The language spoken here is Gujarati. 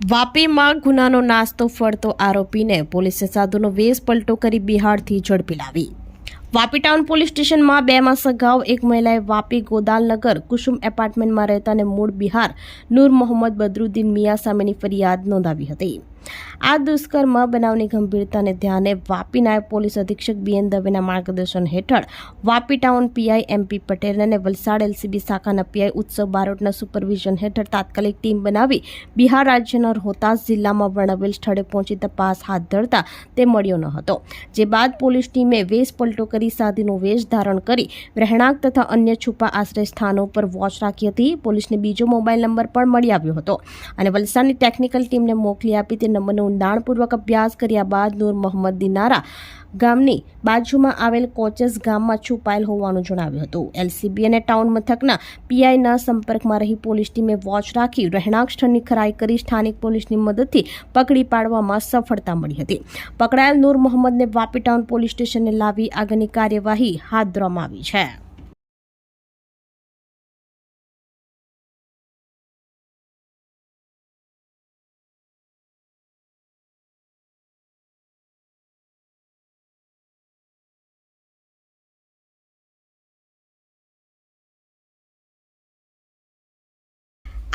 વાપીમાં ગુનાનો નાસ્તો ફરતો આરોપીને પોલીસે સાધુનો વેશ પલટો કરી બિહારથી ઝડપી લાવી. વાપી ટાઉન પોલીસ સ્ટેશનમાં બે માસ અગાઉ એક મહિલાએ વાપી ગોદાલનગર કુસુમ એપાર્ટમેન્ટમાં રહેતાને મૂળ બિહાર નૂર મોહમ્મદ બદરુદ્દીન મિયા સામેની ફરિયાદ નોંધાવી હતી. આ દુષ્કર્મ બનાવની ગંભીરતાને ધ્યાને વાપી નાયબ પોલીસ અધિક્ષક બીએન દવેના માર્ગદર્શન હેઠળ Vapi town PI M P Patel અને વલસાડ એલસીબી શાખાના પીઆઈ ઉત્સવ બારોટના સુપરવિઝન હેઠળ તાત્કાલિક ટીમ બનાવી બિહાર રાજ્યના રોહતાસ જિલ્લામાં વર્ણવેલ સ્થળે પહોંચી તપાસ હાથ ધરતા તે મળ્યો ન હતો. જે બાદ પોલીસ ટીમે વેશ પલટો કરી સાધીનો વેશ ધારણ કરી રહેણાંક તથા અન્ય છુપા આશ્રય સ્થાનો પર વોચ રાખી હતી. પોલીસને બીજો મોબાઈલ નંબર પણ મળી આવ્યો હતો અને વલસાડની ટેકનિકલ ટીમને મોકલી આપી તે નંબરનો ઊંડાણપૂર્વક અભ્યાસ કર્યા બાદ નૂર મોહમ્મદ દિનારા ગામની બાજુમાં આવેલ કોચસ ગામમાં છુપાયેલ હોવાનું જણાવ્યું હતું. એલસીબી અને ટાઉન મથકના પીઆઈના સંપર્કમાં રહી પોલીસ ટીમે વોચ રાખી રહેણાંક સ્થળની ખરાઈ કરી સ્થાનિક પોલીસની મદદથી પકડી પાડવામાં સફળતા મળી હતી. પકડાયેલ નૂર મોહમ્મદને વાપી ટાઉન પોલીસ સ્ટેશને લાવી આગળની કાર્યવાહી હાથ ધરવામાં આવી છે.